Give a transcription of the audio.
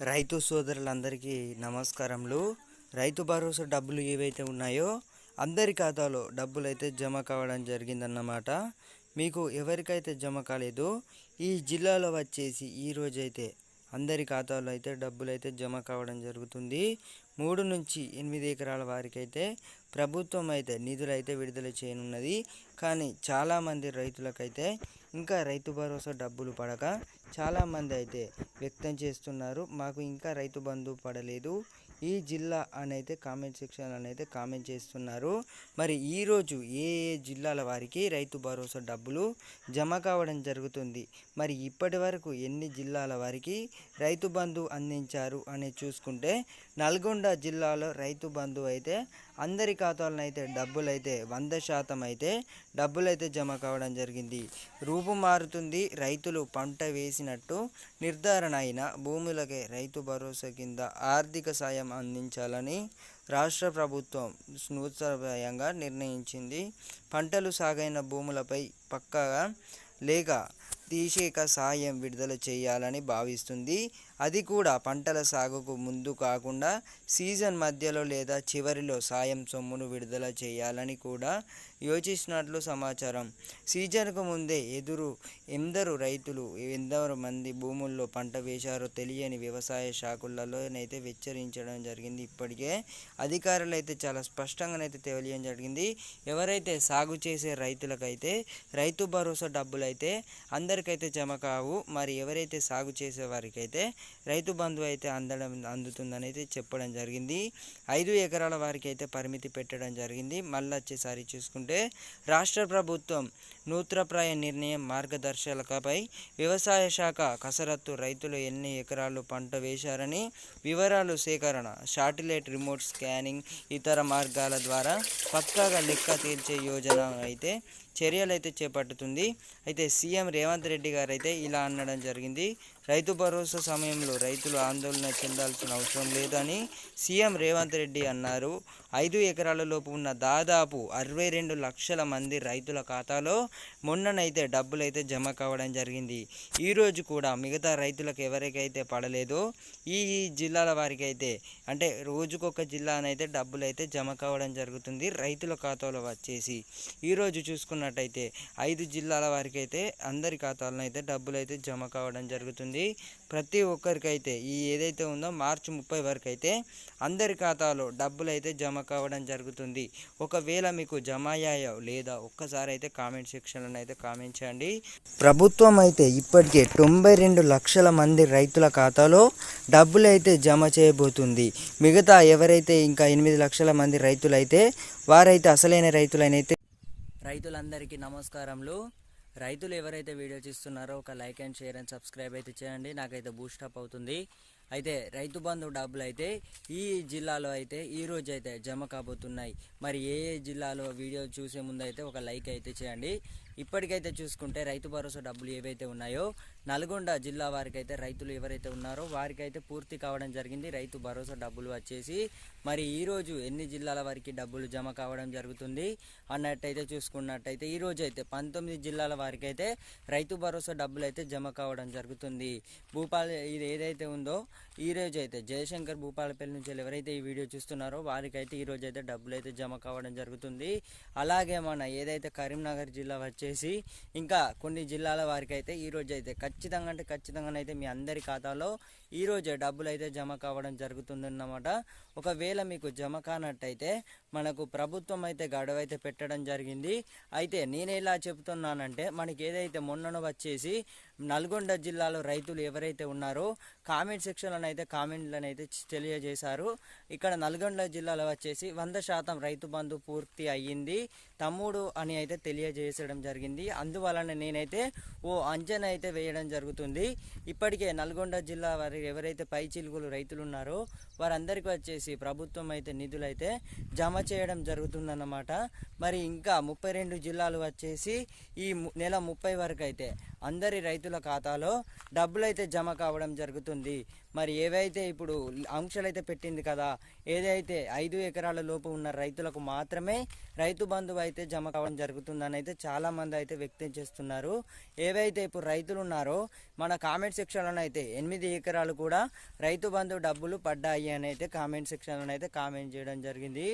రైతు సోదరులందరికీ నమస్కారములు. రైతు భరోసా డబ్బులు ఏవైతే ఉన్నాయో అందరి ఖాతాలో డబ్బులు అయితే జమ కావడం జరిగిందన్నమాట. మీకు ఎవరికైతే జమ కాలేదో ఈ జిల్లాలో వచ్చేసి ఈ రోజైతే అందరి ఖాతాలో అయితే డబ్బులు అయితే జమ కావడం జరుగుతుంది. మూడు నుంచి ఎనిమిది ఎకరాల వారికి అయితే ప్రభుత్వం అయితే నిధులు అయితే విడుదల చేయనున్నది. కానీ చాలామంది రైతులకైతే ఇంకా రైతు భరోసా డబ్బులు పడక చాలామంది అయితే వ్యక్తం చేస్తున్నారు. మాకు ఇంకా రైతు బంధు పడలేదు. ఈ జిల్లా అనైతే కామెంట్ సెక్షన్ అయితే కామెంట్ చేస్తున్నారు. మరి ఈరోజు ఏ ఏ జిల్లాల వారికి రైతు భరోసా డబ్బులు జమ కావడం జరుగుతుంది? మరి ఇప్పటి వరకు ఎన్ని జిల్లాల వారికి రైతు బంధు అందించారు? అనేది చూసుకుంటే నల్గొండ జిల్లాలో రైతు బంధు అయితే అందరి ఖాతాలను అయితే డబ్బులు అయితే వంద శాతం అయితే డబ్బులు అయితే జమ కావడం జరిగింది. రూపు మారుతుంది రైతులు పంట వేసినట్టు నిర్ధారణ అయిన భూములకే రైతు భరోసా కింద ఆర్థిక సాయం అందించాలని రాష్ట్ర ప్రభుత్వం నూతనంగా నిర్ణయించింది. పంటలు సాగైన భూములపై పక్కగా లేక తీసేక సాయం విడుదల చేయాలని భావిస్తుంది. అది కూడా పంటల సాగుకు ముందు కాకుండా సీజన్ మధ్యలో లేదా చివరిలో సాయం సొమ్మును విడుదల చేయాలని కూడా యోచిస్తున్నట్లు సమాచారం. సీజన్కు ముందే ఎదురు ఎందరు రైతులు ఎందరు మంది భూముల్లో పంట వేశారో తెలియని వ్యవసాయ శాఖలలోనైతే హెచ్చరించడం జరిగింది. ఇప్పటికే అధికారులు అయితే చాలా స్పష్టంగానైతే తెలియడం జరిగింది. ఎవరైతే సాగు చేసే రైతులకైతే రైతు భరోసా డబ్బులు అయితే అందరికైతే జమ కావు. మరి ఎవరైతే సాగు చేసే వారికైతే రైతు బంధు అయితే అందడం అందుతుందని అయితే చెప్పడం జరిగింది. ఐదు ఎకరాల వారికి అయితే పరిమితి పెట్టడం జరిగింది. మళ్ళీ వచ్చేసారి చూసుకుంటే రాష్ట్ర ప్రభుత్వం నూతనప్రాయ నిర్ణయం మార్గదర్శకపై వ్యవసాయ శాఖ కసరత్తు రైతులు ఎన్ని ఎకరాలు పంట వేశారని వివరాలు సేకరణ శాటిలైట్ రిమోట్ స్కానింగ్ ఇతర మార్గాల ద్వారా పక్కాగా లెక్క తీర్చే యోజన అయితే చర్యలైతే చేపట్టుతుంది. అయితే సీఎం రేవంత్ రెడ్డి గారు అయితే ఇలా అనడం జరిగింది. రైతు భరోసా సమయంలో రైతులు ఆందోళన చెందాల్సిన అవసరం లేదని సీఎం రేవంత్ రెడ్డి అన్నారు. ఐదు ఎకరాల లోపు ఉన్న దాదాపు అరవై రెండు లక్షల మంది రైతుల ఖాతాలో మొన్ననైతే డబ్బులు అయితే జమ కావడం జరిగింది. ఈరోజు కూడా మిగతా రైతులకు ఎవరికైతే పడలేదో ఈ జిల్లాల వారికి అయితే అంటే రోజుకొక జిల్లానైతే డబ్బులు అయితే జమ కావడం జరుగుతుంది. రైతుల ఖాతాలో వచ్చేసి ఈరోజు చూసుకున్నట్టయితే ఐదు జిల్లాల వారికి అయితే అందరి ఖాతాలను అయితే డబ్బులు అయితే జమ కావడం జరుగుతుంది. ప్రతి ఒక్కరికైతే ఈ ఏదైతే ఉందో మార్చి ముప్పై వరకు అయితే అందరి ఖాతాలో డబ్బులు అయితే జమ కావడం జరుగుతుంది. ఒకవేళ మీకు జమ అయ్యాయో లేదా ఒక్కసారి అయితే కామెంట్ సెక్షన్లో అయితే కామెంట్ చేయండి. ప్రభుత్వం అయితే ఇప్పటికే తొంభై రెండు లక్షల మంది రైతుల ఖాతాలో డబ్బులు అయితే జమ చేయబోతుంది. మిగతా ఎవరైతే ఇంకా ఎనిమిది లక్షల మంది రైతులైతే వారైతే అసలైన రైతులనైతే రైతులందరికీ నమస్కారములు. రైతులు ఎవరైతే వీడియో చూస్తున్నారో ఒక like and share and subscribe అయితే చేయండి. నాకైతే బూస్టప్ అవుతుంది. అయితే రైతు బంధు డబ్బులు అయితే ఈ జిల్లాలో అయితే ఈ రోజు అయితే జమ కాబోతున్నాయి. మరి ఏ ఏ జిల్లాలో వీడియో చూసే ముందు అయితే ఒక లైక్ అయితే చేయండి. ఇప్పటికైతే చూసుకుంటే రైతు భరోసా డబ్బులు ఏవైతే ఉన్నాయో నల్గొండ జిల్లా వారికైతే రైతులు ఎవరైతే ఉన్నారో వారికైతే పూర్తి కావడం జరిగింది. రైతు భరోసా డబ్బులు వచ్చేసి మరి ఈరోజు ఎన్ని జిల్లాల వారికి డబ్బులు జమ కావడం జరుగుతుంది అన్నట్టయితే చూసుకున్నట్టయితే ఈ అయితే పంతొమ్మిది జిల్లాల వారికైతే రైతు భరోసా డబ్బులు అయితే జమ కావడం జరుగుతుంది. భూపాల ఇది ఏదైతే ఉందో ఈ రోజు అయితే జయశంకర్ భూపాలపల్లి నుంచి ఎవరైతే ఈ వీడియో చూస్తున్నారో వారికైతే ఈ అయితే డబ్బులు అయితే జమ కావడం జరుగుతుంది. అలాగే మన ఏదైతే కరీంనగర్ జిల్లా వచ్చి వచ్చేసి ఇంకా కొన్ని జిల్లాల వారికి అయితే ఈ అయితే ఖచ్చితంగా అంటే ఖచ్చితంగా అయితే మీ అందరి ఖాతాలో ఈ రోజే డబ్బులు అయితే జమ కావడం జరుగుతుందన్నమాట. ఒకవేళ మీకు జమ కానట్టయితే మనకు ప్రభుత్వం అయితే గడువు అయితే పెట్టడం జరిగింది. అయితే నేను ఎలా చెప్తున్నానంటే మనకి ఏదైతే మొన్నను వచ్చేసి నల్గొండ జిల్లాలో రైతులు ఎవరైతే ఉన్నారో కామెంట్ సెక్షన్లను అయితే కామెంట్లను అయితే తెలియజేశారు. ఇక్కడ నల్గొండ జిల్లాలో వచ్చేసి వంద శాతం రైతు బంధు పూర్తి అయ్యింది. తమ్ముడు అని అయితే తెలియజేసడం జరిగింది. అందువలన నేనైతే ఓ అంచనా అయితే వేయడం జరుగుతుంది. ఇప్పటికే నల్గొండ జిల్లా వారి ఎవరైతే పై చిలుగులు రైతులు ఉన్నారో వారందరికీ వచ్చేసి ప్రభుత్వం అయితే నిధులైతే జమ చేయడం జరుగుతుందన్నమాట. మరి ఇంకా ముప్పై రెండు జిల్లాలు వచ్చేసి ఈ నెల ముప్పై వరకు అయితే అందరి రైతుల ఖాతాలో డబ్బులు అయితే జమ కావడం జరుగుతుంది. మరి ఏవైతే ఇప్పుడు ఆంక్షలు అయితే పెట్టింది కదా ఏదైతే ఐదు ఎకరాల లోపు ఉన్న రైతులకు మాత్రమే రైతు బంధువు అయితే జమ కావడం జరుగుతుందని అయితే చాలా మంది అయితే వ్యక్తం చేస్తున్నారు. ఏవైతే ఇప్పుడు రైతులు ఉన్నారో మన కామెంట్ సెక్షన్లో అయితే ఎనిమిది ఎకరాలు కూడా రైతు బంధు డబ్బులు పడ్డాయి అని అయితే కామెంట్ సెక్షన్లో అయితే కామెంట్ చేయడం జరిగింది.